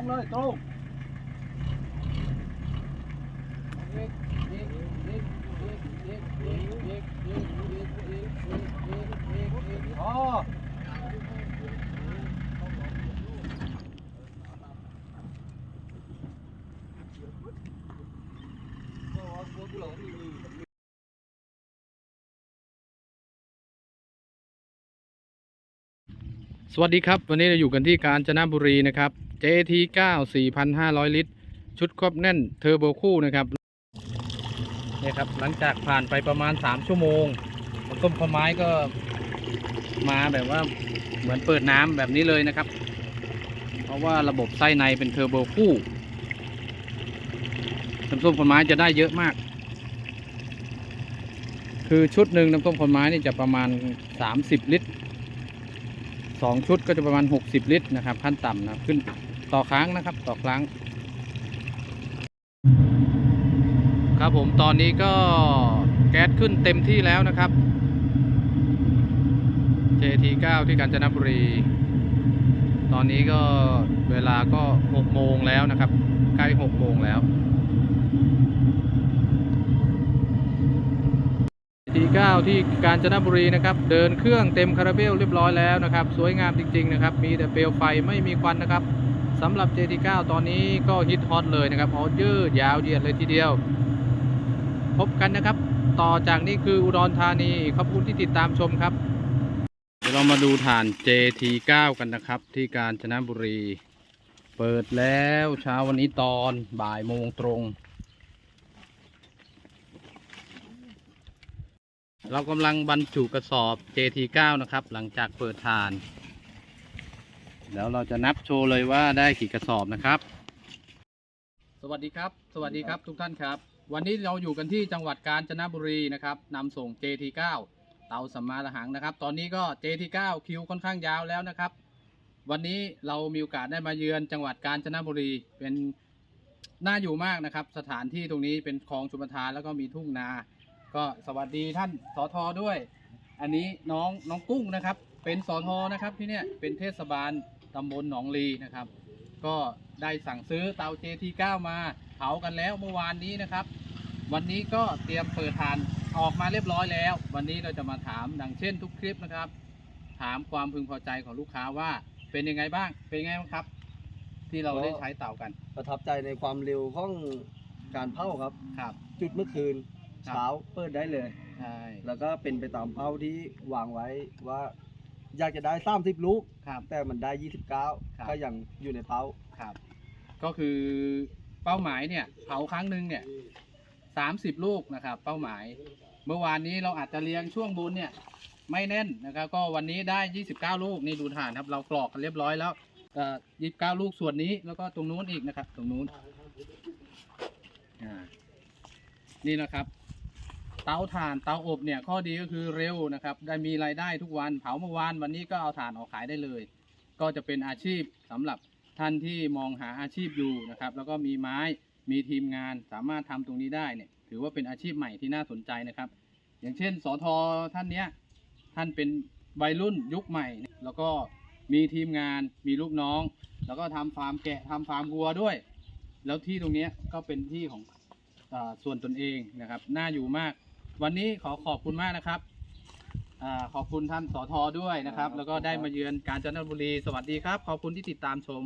งเลยตรงสวัสดีครับ วันนี้เราอยู่กันที่กาญจนบุรีนะครับ JT 9 4,500 ลิตร ชุดครอบแน่นเทอร์โบคู่นะครับนี่ครับหลังจากผ่านไปประมาณ 3 ชั่วโมงต้มข้าวไม้ก็มาแบบว่าเหมือนเปิดน้ำแบบนี้เลยนะครับ เพราะว่าระบบไส้ในเป็นเทอร์โบคู่น้ำส้มผลไม้จะได้เยอะมาก คือชุดหนึ่งน้ำส้มผลไม้นี่จะประมาณ 30 ลิตรสองชุดก็จะประมาณ 60 ลิตรนะครับ ขั้นต่ำนะครับขึ้น ต่อครั้งนะครับ ต่อครั้ง ครับผมตอนนี้ก็แก๊สขึ้นเต็มที่แล้วนะครับ JT9 ที่กาญจนบุรี ตอนนี้ก็เวลาก็6โมงแล้วนะครับ ใกล้6โมงแล้วที9ที่กาญจนบุรีนะครับ เดินเครื่องเต็มคาราเบลเรียบร้อยแล้วนะครับ สวยงามจริง ๆ นะครับ มีแต่เปลวไฟไม่มีควันนะครับ สำหรับ JT9 ตอนนี้ก็ฮิตฮอตเลยนะครับฮอตยืดยาวเหยียดเลยทีเดียว พบกันนะครับ ต่อจากนี้คืออุดรธานี ขอบคุณที่ติดตามชมครับ เดี๋ยวเรามาดูฐาน JT9 กันนะครับ ที่กาญจนบุรี เปิดแล้วเช้าวันนี้ตอนบ่ายโมงตรงเรากำลังบรรจุกระสอบ JT9 นะครับ หลังจากเปิดทาน แล้วเราจะนับโชว์เลยว่าได้กี่กระสอบนะครับ สวัสดีครับ สวัสดีครับทุกท่านครับ วันนี้เราอยู่กันที่จังหวัดกาญจนบุรีนะครับนำส่ง JT9 เตาสัมมาระหังนะครับ ตอนนี้ก็ JT9 คิวค่อนข้างยาวแล้วนะครับ วันนี้เรามีโอกาสได้มาเยือนจังหวัดกาญจนบุรีเป็นน่าอยู่มากนะครับ สถานที่ตรงนี้เป็นคลองชุมทานแล้วก็มีทุ่งนา ก็สวัสดีท่านสอทอด้วย อันนี้น้องน้องกุ้งนะครับ เป็นสอทอนะครับที่เนี่ยเป็นเทศบาลำบลหนองลีนะครับ ก็ได้สั่งซื้อเตา JT9 มาเผากันแล้วเมื่อวานนี้นะครับ วันนี้ก็เตรียมเปิดทานออกมาเรียบร้อยแล้ว วันนี้เราจะมาถามดังเช่นทุกคลิปนะครับ ถามความพึงพอใจของลูกค้าว่าเป็นยังไงบ้าง เป็นยังไงบ้างครับ ที่เราได้ใช้เตากันประทับใจในความเร็วของการเผาครับ ครับ จุดเมื่อคืนครับ เช้าเปิดได้เลย ใช่ แล้วก็เป็นไปตามเป้าที่วางไว้ว่า อยากจะได้30ลูก ครับ แต่มันได้ครับ29ก็ยังอยู่ในเป้า ครับ ก็คือเป้าหมายเนี่ยเผาครั้งหนึ่งเนี่ยสามสิบลูกนะครับ เป้าหมาย เมื่อวานนี้เราอาจจะเลี้ยงช่วงบนเนี่ยไม่แน่นนะครับ ก็วันนี้ได้ยี่สิบเก้าลูกนี่ดูฐานครับ เรากรอกกันเรียบร้อยแล้วยี่สิบเก้าลูกส่วนนี้แล้วก็ตรงนู้นอีกนะครับ ตรงนู้นอ่านี่นะครับ เตาถ่านเตาอบเนี่ยข้อดีก็คือเร็วนะครับ ได้มีรายได้ทุกวันเผาเมื่อวานวันนี้ก็เอาถ่านออกขายได้เลย ก็จะเป็นอาชีพสำหรับท่านที่มองหาอาชีพอยู่นะครับ แล้วก็มีไม้มีทีมงานสามารถทำตรงนี้ได้เนี่ยถือว่าเป็นอาชีพใหม่ที่น่าสนใจนะครับ อย่างเช่นสอทอท่านเนี้ยท่านเป็นวัยรุ่นยุคใหม่ แล้วก็มีทีมงานมีลูกน้อง แล้วก็ทำฟาร์มแกะทำฟาร์มวัวด้วย แล้วที่ตรงนี้ก็เป็นที่ของอส่วนตนเองนะครับน่าอยู่มาก วันนี้ขอขอบคุณมากนะครับอาขอบคุณท่านสอทอด้วยนะครับ แล้วก็ได้มาเยือนกาญจนบุรี สวัสดีครับ ขอบคุณที่ติดตามชม